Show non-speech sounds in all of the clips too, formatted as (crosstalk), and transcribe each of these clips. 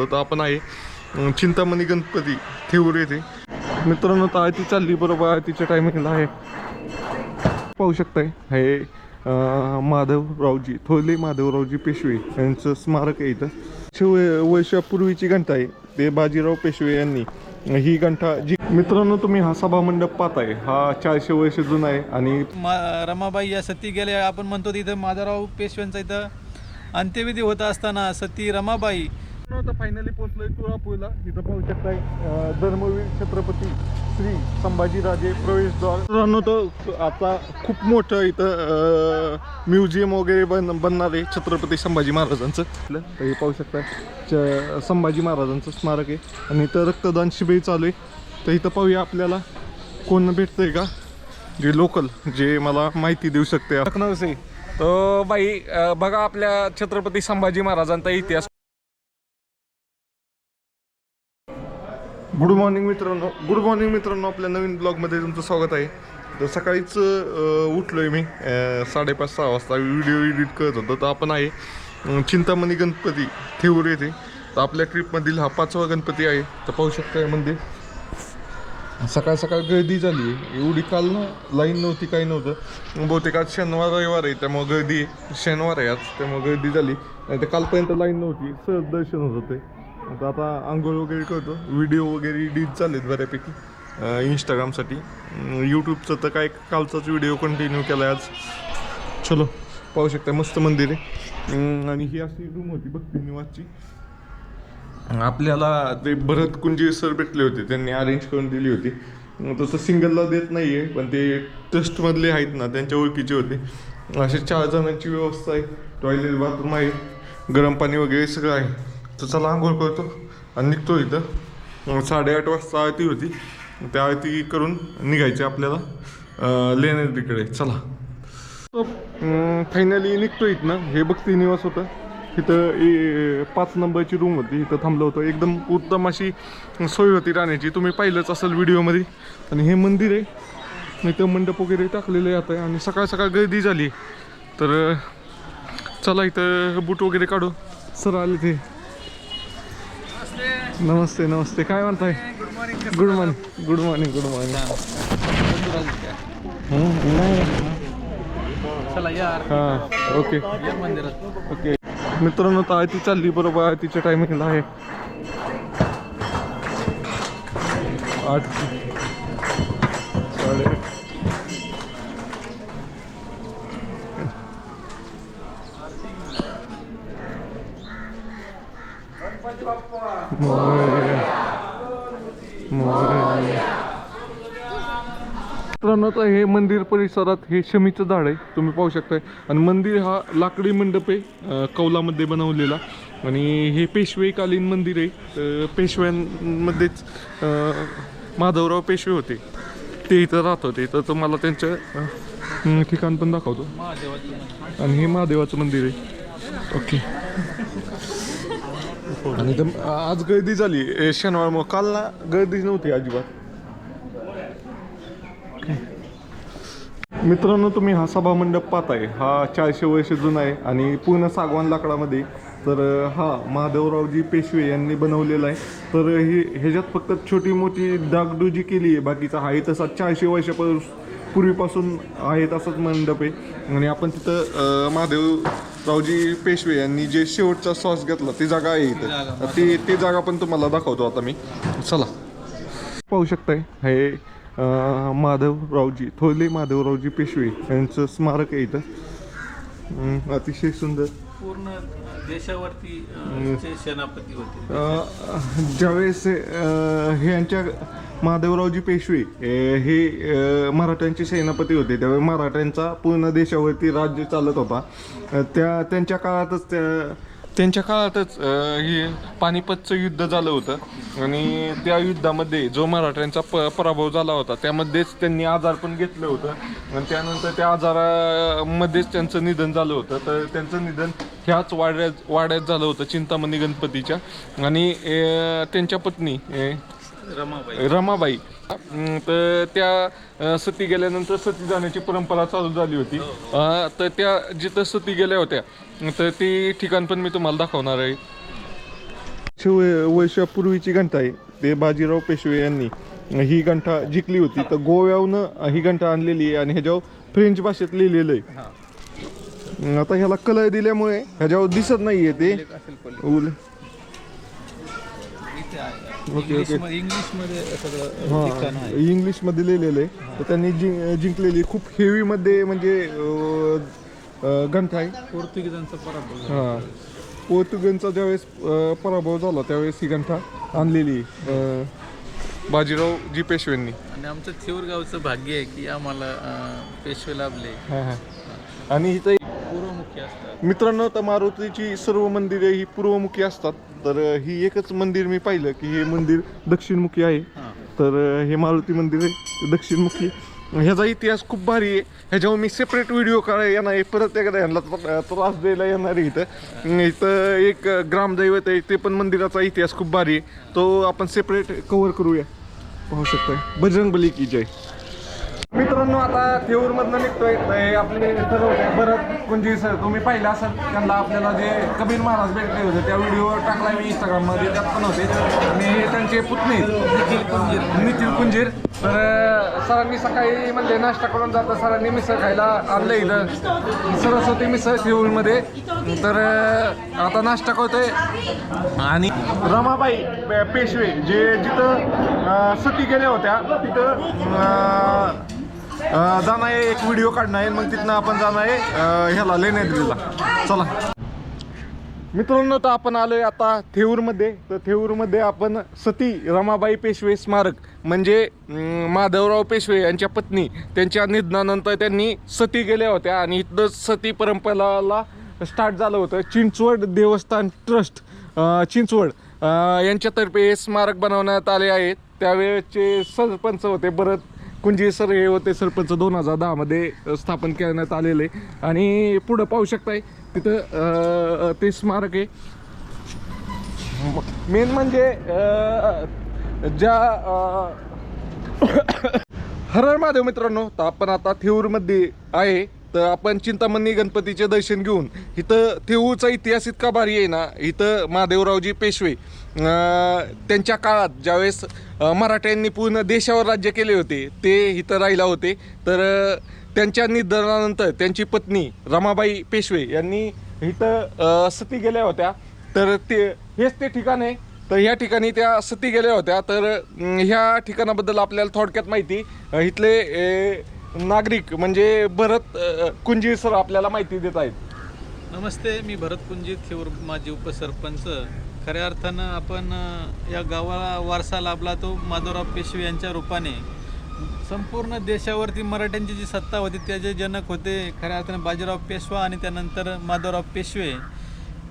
तर आपण आहे चिंतामणी गणपती थेऊर येथे मित्रांनो तर आयती चालली बरोबर आयतीच्या टायमिंगला आहे. पाहू शकताय हे माधवरावजी थोरले माधवरावजी पेशवे यांचं स्मारक आहे इथं. शिव वर्षापूर्वीची घंटा आहे ते बाजीराव पेशवे यांनी ही घंटा जी मित्रांनो तुम्ही हा सभा मंडप पाहताय हा चारशे वर्ष जुना आहे आणि मा रमाबाई या सती गेल्या आपण म्हणतो तिथं माधवराव पेशव्यांचा इथं अंत्यविधी होत असताना सती रमाबाई आता फायनली पोहोचलोय तुळापूरला. इथं पाहू शकताय धर्मवीर छत्रपती श्री संभाजीराजे प्रवेशद्वार. मित्रांनो आता खूप मोठं इथं म्युझियम वगैरे बन बनणार आहे छत्रपती संभाजी महाराजांचं. तर हे पाहू शकताय च संभाजी महाराजांचं स्मारक आहे. आणि इथं रक्तदान शिबिर चालू आहे. तर इथं पाहूया आपल्याला कोण भेटतंय का? जे लोकल जे मला माहिती देऊ शकते. लखनौचे तर बाई बघा आपल्या छत्रपती संभाजी महाराजांचा इतिहास. गुड मॉर्निंग मित्रांनो. गुड मॉर्निंग मित्रांनो. आपल्या नवीन ब्लॉगमध्ये तुमचं स्वागत आहे. तर सकाळीच उठलो आहे मी. साडेपाच सहा वाजता व्हिडिओ एडिट करत होतो. तर आपण आहे चिंतामणी गणपती थेऊर येथे तर आपल्या ट्रिपमधील हा पाचवा गणपती आहे. तर पाहू शकता मंदिर म्हणजे, सकाळ सकाळ गर्दी झाली आहे. एवढी काल ना लाईन नव्हती काही नव्हतं. बहुतेक आज शनिवार रविवार आहे. त्यामुळं गर्दी आहे. शनिवार आहे आज. त्यामुळं गर्दी झाली. नाही तर कालपर्यंत लाईन नव्हती. सहज दर्शन होत होते. आता आता आंघोळ वगैरे करतो. व्हिडिओ वगैरे एडिट चालेत बऱ्यापैकी. इंस्टाग्रामसाठी यूट्यूबचं तर काय कालचाच व्हिडिओ कंटिन्यू केला आहे आज. चलो पाहू शकता मस्त मंदिर आहे. आणि ही अशी रूम होती भक्ती निवासची आपल्याला ते भरत कुंजी सर भेटले होते त्यांनी अरेंज करून दिली होती. तसं सिंगलला देत नाही आहे पण ते ट्रस्टमधले आहेत ना त्यांच्या ओळखीचे होते. असे चार जणांची व्यवस्था आहे. टॉयलेट बाथरूम आहे. गरम पाणी वगैरे सगळं आहे. तर चला आंघोळ करतो आणि निघतो इथं. साडेआठ वाजता आरती होती. त्या आरती करून निघायची आपल्याला अं, लेण्याद्रीकडे चला. फायनली निघतो इथनं. हे बघ निवास होतं. इथं ए- पाच नंबरची रूम होती. इथं थांबलं होतं. एकदम उत्तम अशी सोय होती राहण्याची. तुम्ही पाहिलंच असेल व्हिडिओमध्ये. आणि हे मंदिर आहे. इथं मंडप वगैरे टाकलेले आहे आता. आणि सकाळ सकाळ गर्दी झाली. तर चला इथं बूट वगैरे काढू. सर आले ते. नमस्ते नमस्ते. काय म्हणताय? Good morning good morning good morning नाही. चला हां ओके. ओके. मित्रांनो तर आरती चालली बरोबर आरतीच्या टायमिंगला आहे. आठ मित्रांनो आता हे मंदिर परिसरात हे शमीचं झाड आहे तुम्ही पाहू शकताय. आणि मंदिर हा लाकडी मंडप आहे कौलामध्ये बनवलेला. आणि हे पेशवेकालीन मंदिर आहे पेशव्यांमध्येच माधवराव पेशवे होते. ते इथं राहत होते तर तुम्हाला त्यांचं ठिकाण पण दाखवतो. आणि हे महादेवाचं मंदिर आहे. ओके. आणि इथं आज गर्दी झाली. ए, शनिवार मग काल ना गर्दीच नव्हती अजिबात. मित्रांनो तुम्ही हा सभा मंडप पाहताय. हा चारशे वर्ष जुना आहे आणि पूर्ण सागवान लाकडामध्ये. तर अं, हा माधवरावजी पेशवे यांनी बनवलेला आहे. तर हे ह्याच्यात फक्त छोटी मोठी डागडुजी केली आहे. बाकीचा आहे तसा चारशे वर्षापासून पूर्वीपासून आहे तसाच मंडप आहे. आणि आपण तिथं अं, महादेवरावजी पेशवे यांनी जे शेवटचा श्वास घेतला ती जागा आहे इथं. ती ती जागा पण तुम्हाला दाखवतो आता मी. चला. पाहू शकताय हे माधवरावजी थोरले माधवरावजी पेशवे यांचं स्मारक आहे इथं. अतिशय सुंदर. पूर्ण देशावरती चे सेनापती होते अं, ज्यावेळेस हे यांच्या महादेवरावजी पेशवे अं, हे अं, मराठ्यांचे सेनापती होते त्यावेळी मराठ्यांचा पूर्ण देशावरती राज्य चालत होता. अं, त्या त्यांच्या काळातच त्या त्यांच्या काळातच हे पानिपतचं युद्ध झालं होतं. आणि त्या युद्धामध्ये जो मराठ्यांचा प पराभव झाला होता त्यामध्येच त्यांनी आजार पण घेतलं होतं. आणि त्यानंतर त्या आजारामध्येच त्यांचं निधन झालं होतं. तर त्यांचं निधन ह्याच वाड्यात वाड्यात झालं होतं चिंतामणी गणपतीच्या. आणि त्यांच्या पत्नी रमाबाई. रमाबाई. अं, तर त्या अं, सती गेल्यानंतर सती जाण्याची परंपरा चालू झाली होती. अं, तर त्या जिथं सती गेल्या होत्या तर ती ठिकाण पण मी तुम्हाला दाखवणार आहे. शिव- वर्षापूर्वीची घंटा आहे. ते बाजीराव पेशवे यांनी ही घंटा जिंकली होती. तर गोव्याहून ही घंटा आणलेली आहे आणि ह्याच्यावर फ्रेंच भाषेत लिहिलेलं आहे. आता ह्याला कलर दिल्यामुळे ह्याच्यावर दिसत नाहीये ते. उल- ओके, ओके. इंग्लिशमध्ये सगळं लिखाण हा आहे. इंग्लिशमध्ये लिहिलेलं आहे. तर त्यांनी जिं- जिंकलेली खूप हेवी मध्ये म्हणजे अं, अं, घंटा आहे. पोर्तुगीजांचा पराभव झाला. हा. पोर्तुगीजचा ज्यावेळेस अं, पराभव झाला त्यावेळेस ही घंटा आणलेली अं, बाजीराव जी पेशव्यांनी. आणि आमचं थेऊर गावचं भाग्य आहे की आम्हाला अं, पेशवे लाभले. हा हा. आणि इथं पूर्वमुखी असतात. मित्रांनो तर मारुतीची सर्व मंदिरे ही पूर्वमुखी असतात. तर ही एकच मंदिर मी पाहिलं की हे मंदिर दक्षिणमुखी आहे. तर हे मारुती मंदिर आहे दक्षिणमुखी. ह्याचा इतिहास खूप भारी आहे. ह्याच्यावर मी सेपरेट व्हिडिओ काढाय येणार आहे. परत एकदा ह्यांना त्र- त्रास द्यायला येणार आहे इथं. इथं एक ग्रामदैवत आहे ते पण मंदिराचा इतिहास खूप भारी आहे. तो आपण सेपरेट कव्हर करूया. पाहू शकताय. बजरंग बली की जय. मित्रांनो आता थेऊर मधनं निघतोय. हे आपले सर्व भरत कुंजी सर तुम्ही पाहिलं असाल त्यांना आपल्याला जे कबीर महाराज भेटले होते त्या व्हिडिओ टाकला मी इंस्टाग्राममध्ये त्यात पण होते. आणि हे त्यांचे पुतणे. निखिल कुंजीर. निखिल कुंजीर. तर सरांनी सकाळी म्हणजे नाश्ता करून जाता सरांनी मिसळ खायला आणलं इथं. सरस्वती मिसळ थेऊरमध्ये तर आता नाश्ता करतोय. आणि रमाबाई पेशवे जे जिथं सती गेल्या होत्या तिथं जाणं आहे एक व्हिडिओ काढणं आहे मग तिथनं आपण जाणं आहे ह्याला लेण्याद्रीला चला. मित्रांनो तर आपण आलोय आता थेऊरमध्ये. तर थेऊरमध्ये आपण सती रमाबाई पेशवे स्मारक म्हणजे माधवराव पेशवे यांच्या पत्नी त्यांच्या निधनानंतर त्यांनी सती गेल्या होत्या. आणि इथं सती परंपराला स्टार्ट झालं होतं. चिंचवड देवस्थान ट्रस्ट चिंचवड यांच्यातर्फे हे स्मारक बनवण्यात आले आहे. त्यावेळेचे सरपंच होते भरत कुंजी सर हे होते सरपंच दोन हजार दहामध्ये स्थापन करण्यात आलेले. आणि पुढं पाहू शकताय तिथं ते स्मारक आहे. मेन म्हणजे ज्या (coughs) हरळ माधव महादेव मित्रांनो तर आपण आता थिऊरमध्ये आहे. तर आपण चिंतामणी गणपतीचे दर्शन घेऊन इथं थेऊचा इतिहास इतका भारी आहे ना इथं महादेवरावजी पेशवे त्यांच्या काळात ज्यावेळेस मराठ्यांनी पूर्ण देशावर राज्य केले होते ते इथं राहिला होते. तर त्यांच्या निधनानंतर त्यांची पत्नी रमाबाई पेशवे यांनी इथं सती गेल्या होत्या. तर ते हेच ते ठिकाण आहे. तर ह्या ठिकाणी त्या सती गेल्या होत्या. तर ह्या ठिकाणाबद्दल आपल्याला थोडक्यात माहिती इथले नागरिक म्हणजे भरत कुंजी सर आपल्याला माहिती देत आहेत. नमस्ते मी भरत कुंजीत थेऊर माजी उपसरपंच. खऱ्या अर्थानं आपण अ, या गावाला वारसा लाभला तो माधवराव पेशवे यांच्या रूपाने. संपूर्ण देशावरती मराठ्यांची जी सत्ता होती त्याचे जनक होते खऱ्या अर्थानं बाजीराव पेशवा आणि त्यानंतर माधवराव पेशवे.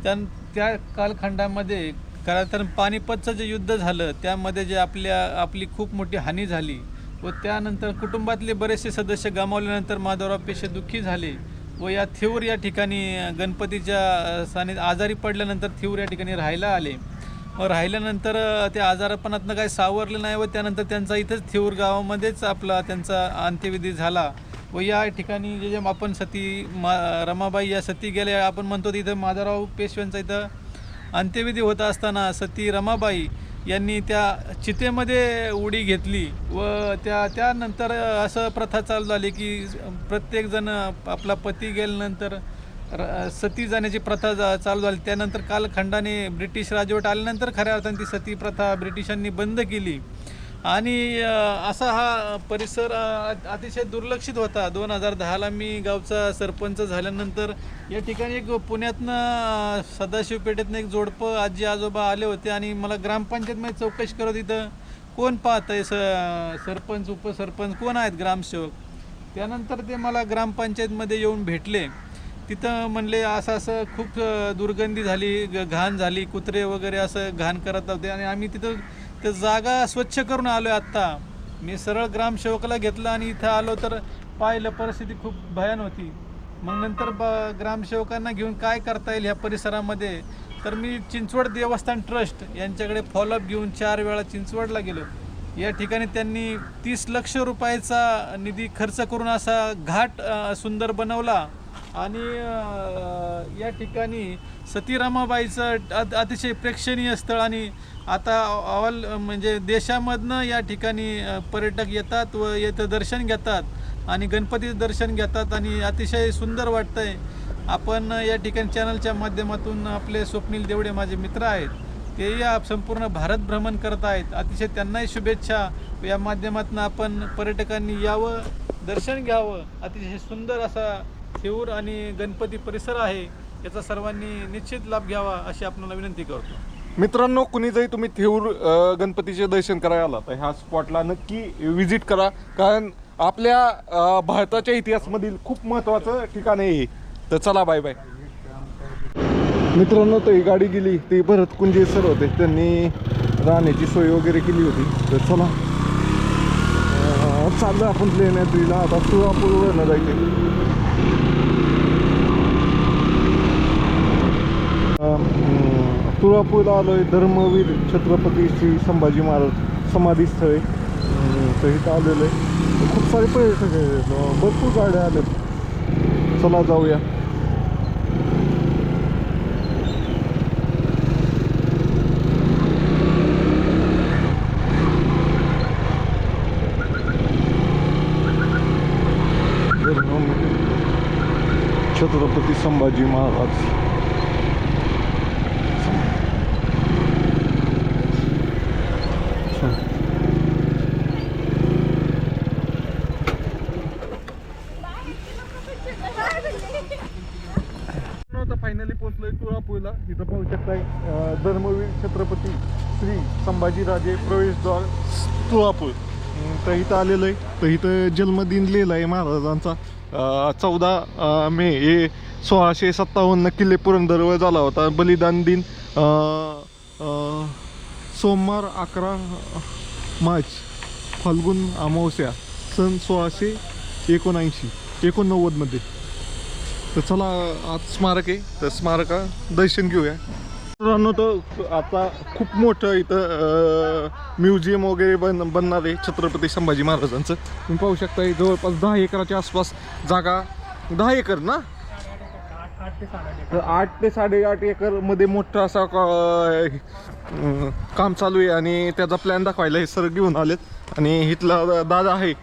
त्या त्या कालखंडामध्ये खऱ्या अर्थानं पानिपतचं जे युद्ध झालं त्यामध्ये जे आपल्या आपली खूप मोठी हानी झाली व त्यानंतर कुटुंबातले बरेचसे सदस्य गमावल्यानंतर माधवराव पेशे दुःखी झाले व या थेऊर या ठिकाणी गणपतीच्या साने आजारी पडल्यानंतर थिऊर या ठिकाणी राहायला आले. व राहिल्यानंतर ते आजारपणातनं काही सावरलं नाही व त्यानंतर त्यांचा इथंच थेऊर गावामध्येच आपला त्यांचा अंत्यविधी झाला. व या ठिकाणी जे जे आपण सती मा रमाबाई या सती गेल्या आपण म्हणतो तिथं माधवराव पेशव्यांचा इथं अंत्यविधी होत असताना सती रमाबाई यांनी त्या चितेमध्ये उडी घेतली व त्या त्यानंतर असं प्रथा चालू झाली की प्रत्येकजण आपला पती गेल्यानंतर र- सती जाण्याची प्रथा जा- चालू झाली. त्यानंतर कालखंडाने ब्रिटिश राजवट आल्यानंतर खऱ्या अर्थाने ती सती प्रथा ब्रिटिशांनी बंद केली. आणि असा हा परिसर अतिशय दुर्लक्षित होता. दोन हजार दहाला मी गावचा सरपंच झाल्यानंतर या ठिकाणी एक पुण्यातनं अ, सदाशिव पेठेतनं एक जोडपं आजी आजोबा आले होते आणि मला ग्रामपंचायतमध्ये चौकशी करत इथं कोण पाहत आहे? स सरपंच उपसरपंच कोण आहेत ग्रामसेवक? त्यानंतर ते मला ग्रामपंचायतमध्ये येऊन भेटले. तिथं म्हणले असं असं खूप दुर्गंधी झाली घाण झाली कुत्रे वगैरे असं घाण करत होते आणि आम्ही तिथं तर जागा स्वच्छ करून आलो आहे आत्ता. मी सरळ ग्रामसेवकाला घेतलं आणि इथं आलो तर पाहिलं परिस्थिती खूप भयान होती. मग नंतर ब ग्रामसेवकांना घेऊन काय करता येईल ह्या परिसरामध्ये? तर मी चिंचवड देवस्थान ट्रस्ट यांच्याकडे फॉलोअप घेऊन चार वेळा चिंचवडला गेलो. या ठिकाणी त्यांनी तीस लक्ष रुपयाचा निधी खर्च करून असा घाट सुंदर बनवला. आणि या ठिकाणी सतीरामाबाईचं अत- अतिशय प्रेक्षणीय स्थळ आणि आता ऑल म्हणजे देशामधनं या ठिकाणी पर्यटक येतात व येतं दर्शन घेतात आणि गणपतीचं दर्शन घेतात आणि अतिशय सुंदर वाटतंय. आपण या ठिकाणी चॅनलच्या माध्यमातून आपले स्वप्नील देवडे माझे मित्र आहेत तेही संपूर्ण भारत भ्रमण करत आहेत. अतिशय त्यांनाही शुभेच्छा. या माध्यमातून आपण पर्यटकांनी यावं दर्शन घ्यावं. अतिशय सुंदर असा थेऊर आणि गणपती परिसर आहे याचा सर्वांनी निश्चित लाभ घ्यावा अशी आपल्याला विनंती करतो. मित्रांनो कुणी जरी तुम्ही थेऊर अ, गणपतीचे दर्शन करायला आला तर ह्या स्पॉटला नक्की व्हिजिट करा. कारण आपल्या अ, भारताच्या इतिहासामधील खूप महत्त्वाचं ठिकाण आहे हे. तर चला बाय बाय मित्रांनो तर ही गाडी गेली ते भरत कुंजे सर होते. त्यांनी राहण्याची सोय वगैरे केली होती. तर चला. अ, चाललं आपण प्लेन यात्रीला आता तुळापूरवरनं जायचे तुळापूरला आहे धर्मवीर छत्रपती श्री संभाजी महाराज समाधीस्थळ. आहे तर इथं आलेलं आहे खूप सारे पर्यटक आहेत भरपूर गाड्या आल्या चला जाऊया. छत्रपती संभाजी महाराज आता फायनली पोहोचलोय तुळापूरला इथं पाहू शकताय अं, धर्मवीर छत्रपती श्री संभाजीराजे प्रवेशद्वार तुळापूर. तर इथं आलेलं आहे. तर इथं जन्मदिन लिहिला आहे महाराजांचा. चौदा मे हे सोळाशे सत्तावन्न किल्ले पुरंदरवर झाला होता. बलिदान दिन सोमवार अकरा मार्च फाल्गुन अमावस्या सन सोळाशे एकोणऐंशी एकोणनव्वदमध्ये. तर चला आज स्मारक आहे. तर स्मारका दर्शन घेऊया. मित्रांनो तर आता खूप मोठं इथं म्युझियम वगैरे बन बनणार आहे छत्रपती संभाजी महाराजांचं. तुम्ही पाहू शकता जवळपास दहा एकराच्या आसपास जागा दहा एकर ना? तर आठ ते साडेआठ एकरमध्ये मोठं असा काम चालू आहे आणि त्याचा प्लॅन दाखवायला हे सर घेऊन आलेत. आणि इथला दादा आहे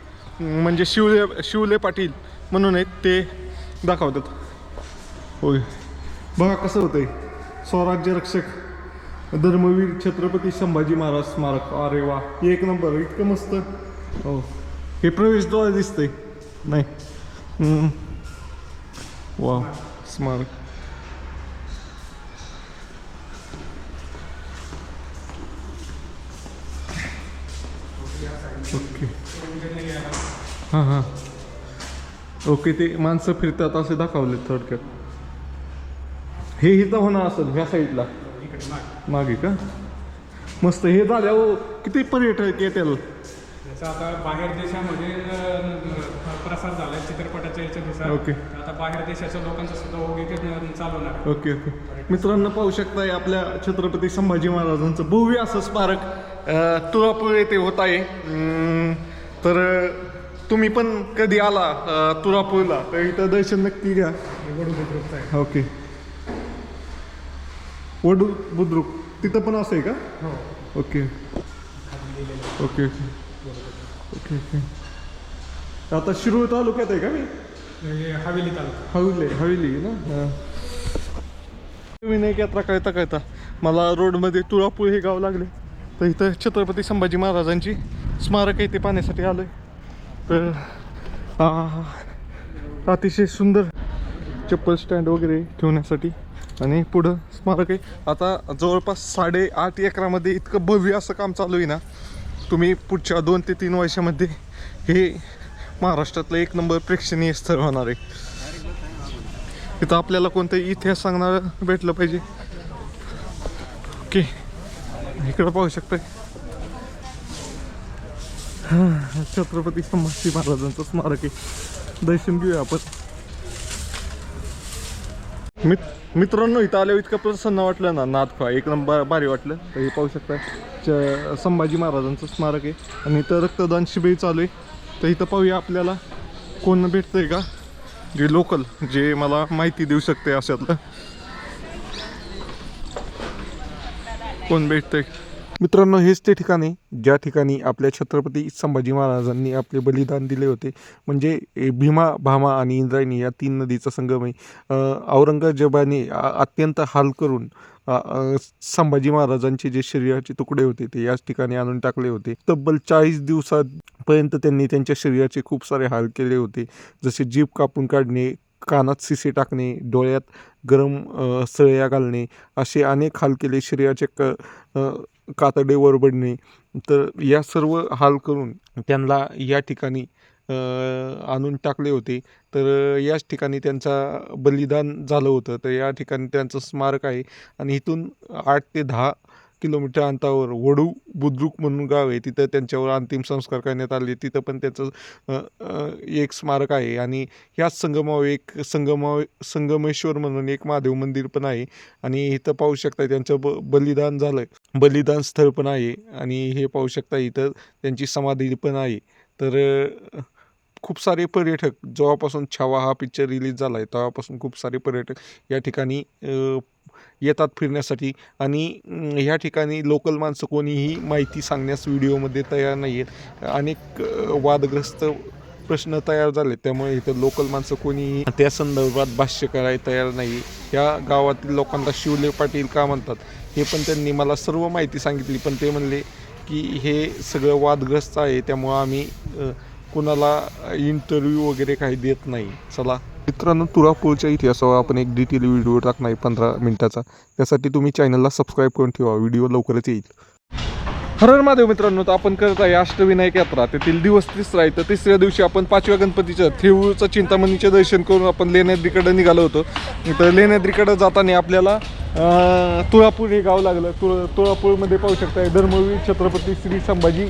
म्हणजे शिवले शिवले पाटील म्हणून आहेत ते दाखवतात. होय. बघा कसं होतंय. स्वराज्य रक्षक धर्मवीर छत्रपती संभाजी महाराज स्मारक. अरे वा एक नंबर इतकं मस्त. हो हे प्रवेशद्वार दिसतंय. नाही. वा स्मारक. ओके. हां हां. ओके ते माणसं फिरतात असे दाखवले थोडक्यात. हे इथं होणार असेल ह्या साईडला. मागे का? मस्त हे झाल्यावर किती पर्यटक येतील? त्याचा आता बाहेर देशामध्ये प्रसार झाला चित्रपटाच्या याच्यानुसार ओके. आता बाहेर देशाच्या लोकांचा सुद्धा ओघ इथे चालवणार आहे. Okay okay. मित्रांनो पाहू शकताय आपल्या छत्रपती संभाजी महाराजांचं भव्य असं स्मारक तुळापूर येथे होत आहे. तर तुम्ही पण कधी आला तुळापूरला? तर इथं दर्शन नक्की घ्या. ओके. वडू बुद्रुक. तिथं पण असं आहे का? हो. Okay. Okay okay. Okay okay. आता शिरूर तालुक्यात आहे का मी? हवेली तालुका. हवेली हवेली ना? विनायक यात्रा कळता कळता. मला रोडमध्ये तुळापूर हे गाव लागले. तर इथं छत्रपती संभाजी महाराजांची स्मारक आहे ते पाहण्यासाठी आलोय. तर आ, अतिशय सुंदर चप्पल स्टँड वगैरे ठेवण्यासाठी. आणि पुढं स्मारक आहे आता जवळपास साडेआठ एकरामध्ये इतकं भव्य असं काम चालू आहे ना तुम्ही पुढच्या दोन ते तीन वर्षामध्ये हे महाराष्ट्रातलं एक नंबर प्रेक्षणीय स्थळ होणार आहे. इथं आपल्याला कोणतंही इतिहास सांगणारं भेटलं पाहिजे. ओके इकडं पाहू शकतो छत्रपती संभाजी महाराजांचं स्मारक आहे. दर्शन घेऊया आपण. मित मित्रांनो इथं आल्यावर इतकं प्रसन्न वाटलं ना नाथखा एक नंबर भारी वाटलं. तर हे पाहू शकता च संभाजी महाराजांचं स्मारक आहे. आणि इथं रक्तदान शिबिर चालू आहे. तर इथं पाहूया आपल्याला कोण भेटतंय का? जे लोकल जे मला माहिती देऊ शकते अशातलं. कोण भेटतंय? मित्रांनो हेच ते ठिकाण आहे ज्या ठिकाणी आपल्या छत्रपती संभाजी महाराजांनी आपले बलिदान दिले होते. म्हणजे भीमा भामा आणि इंद्रायणी या तीन नदीचा संगम आहे. औरंगजेबाने अत्यंत हाल करून संभाजी महाराजांचे जे शरीराचे तुकडे होते ते याच ठिकाणी आणून टाकले होते. तब्बल चाळीस दिवसापर्यंत त्यांनी त्यांच्या शरीराचे खूप सारे हाल केले होते. जसे जीभ कापून काढणे कानात शिसे टाकणे डोळ्यात गरम सळया घालणे असे अनेक हाल केले. शरीराचे क कातडे वरबडणे तर या सर्व हाल करून त्यांना या ठिकाणी आणून टाकले होते. तर याच ठिकाणी त्यांचा बलिदान झालं होतं. तर या ठिकाणी त्यांचं स्मारक आहे. आणि इथून आठ ते दहा किलोमीटर अंतरावर वडू बुद्रुक म्हणून गाव आहे. तिथं त्यांच्यावर अंतिम संस्कार करण्यात आले. तिथं पण त्याचं एक स्मारक आहे. आणि ह्याच संगमावर एक संगमा संगमेश्वर म्हणून एक महादेव मंदिर पण आहे. आणि इथं पाहू शकता त्यांचं ब बलिदान झालं बलिदान स्थळ पण आहे. आणि हे पाहू शकता इथं त्यांची समाधी पण आहे. तर खूप सारे पर्यटक जेव्हापासून छावा हा पिक्चर रिलीज झाला आहे तेव्हापासून खूप सारे पर्यटक या ठिकाणी येतात फिरण्यासाठी. आणि ह्या ठिकाणी लोकल माणसं कोणीही माहिती सांगण्यास व्हिडिओमध्ये तयार नाही आहेत अनेक वादग्रस्त प्रश्न तयार झाले त्यामुळे इथं लोकल माणसं कोणीही त्या संदर्भात भाष्य करायला तयार नाही. या गावातील लोकांना शिवले पाटील का म्हणतात? हे पण त्यांनी मला सर्व माहिती सांगितली. पण ते म्हणले की हे सगळं वादग्रस्त आहे. त्यामुळं आम्ही कुणाला इंटरव्ह्यू वगैरे काही देत नाही. चला. मित्रांनो तुळापूरच्या इतिहासावर आपण एक डिटेल व्हिडिओ टाकणार आहे पंधरा मिनिटाचा. त्यासाठी तुम्ही चॅनलला सबस्क्राईब करून ठेवा. व्हिडिओ लवकरच येईल. हर महादेव मित्रांनो तर आपण करत आहे अष्टविनायक यात्रा. तेथील दिवस तिसरा आहे. तर तिसऱ्या दिवशी आपण पाचव्या गणपतीच्या थेऊरचं चिंतामणीचे दर्शन करून आपण लेण्याद्रीकडे निघालो होतो. तर लेण्याद्रीकडे जाताना आपल्याला तुळापूर हे गाव लागलं. तुळ तुळापूरमध्ये पाहू शकता धर्मवीर छत्रपती श्री संभाजी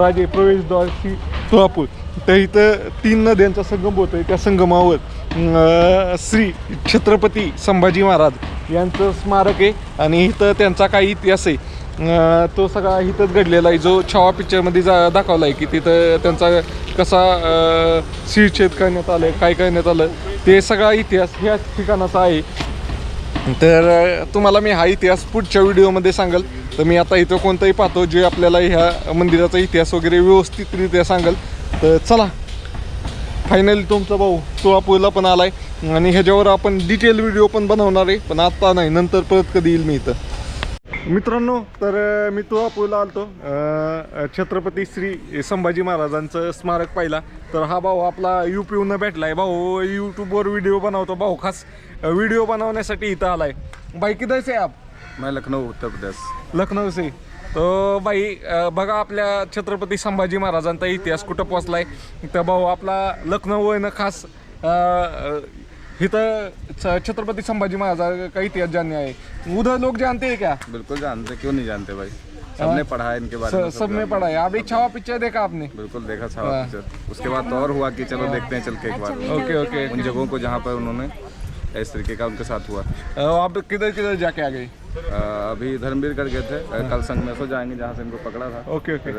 राजे प्रवेशद्वार श्री तुळापूर. तर इथं तीन नद्यांचा संगम होतो आहे त्या संगमावर श्री छत्रपती संभाजी महाराज यांचं स्मारक आहे. आणि इथं त्यांचा काही इतिहास आहे. तो सगळा इथंच घडलेला आहे. जो छावा पिक्चरमध्ये जा दाखवला आहे की तिथं त्यांचा कसा शिरछेद करण्यात आलं काय करण्यात आलं ते सगळा इतिहास ह्याच ठिकाणाचा आहे. तर तुम्हाला मी हा इतिहास पुढच्या व्हिडिओमध्ये सांगेल. तर मी आता इथं कोणताही पाहतो जे आपल्याला ह्या मंदिराचा इतिहास वगैरे व्यवस्थितरित्या सांगेल. तर चला फायनली तुमचा भाऊ तुळापूरला पण आलाय. आणि ह्याच्यावर आपण डिटेल व्हिडिओ पण बनवणार आहे पण आत्ता नाही नंतर परत कधी येईल मी इथं. मित्रांनो तर मी तुळापूरला आलतो. छत्रपती श्री संभाजी महाराजांचं स्मारक पाहिला. तर हा भाऊ आपला यू पीहून भेटलाय. भाऊ यूट्यूबवर व्हिडिओ बनवतो. भाऊ खास व्हिडिओ बनवण्यासाठी इथं आलाय. बाई किधर से आप मैं लखनऊ उत्तर प्रदेश. लखनऊ से. तो बाई बघा आपल्या छत्रपती संभाजी महाराजांचा इतिहास कुठं पोचलाय तर भाऊ आपला लखनऊ आहे ना खास इथं छ- छत्रपती संभाजी महाराज का इतिहास जानने आए उधर लोग जानते हैं क्या बिल्कुल जानते क्यों नहीं जानते भाई? सबने पढ़ा है इनके बारे में स- सब में पढ़ा है अभी छावा पिक्चर देखा आपने? बिल्कुल देखा था पिक्चर. उसके बाद तो और हुआ कि चलो देखते हैं चल के एक बार। Okay okay. उन जगहों को जहाँ पर उन्होंने इस तरीके का उनके साथ हुआ। आप किधर किधर जाके आ गए? अ, अभी धर्मवीर कर गए थे कल संग में सो जाएंगे जहाँ से इनको पकड़ा था। Okay okay.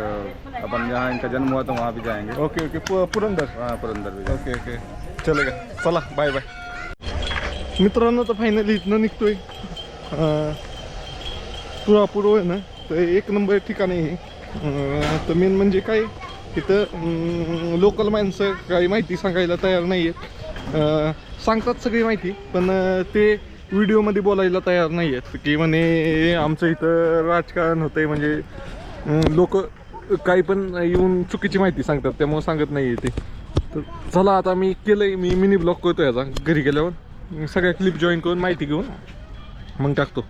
अपन जहाँ इनका जन्म हुआ तो वहाँ भी जाएंगे। Okay okay. पुरंदर? वहाँ पुरंदर भी। Okay okay. चलेगा। चला बाय बाय मित्रांनो तर फायनली इथनं निघतोय. तुळापूर आहे ना? तर एक नंबर ठिकाण आहे हे. तर मेन म्हणजे काय? तिथं लोकल माणसं काही माहिती सांगायला तयार नाही आहेत सांगतात सगळी माहिती पण ते व्हिडिओमध्ये बोलायला तयार नाही आहेत की म्हणे आमचं इथं राजकारण होतंय म्हणजे लोक काही पण येऊन चुकीची माहिती सांगतात त्यामुळे सांगत नाही आहे ते. तर चला आता मी केलंय मी मिनी ब्लॉग करतो याचा घरी गेल्यावर. सगळ्या क्लिप जॉईन करून माहिती घेऊन मग टाकतो.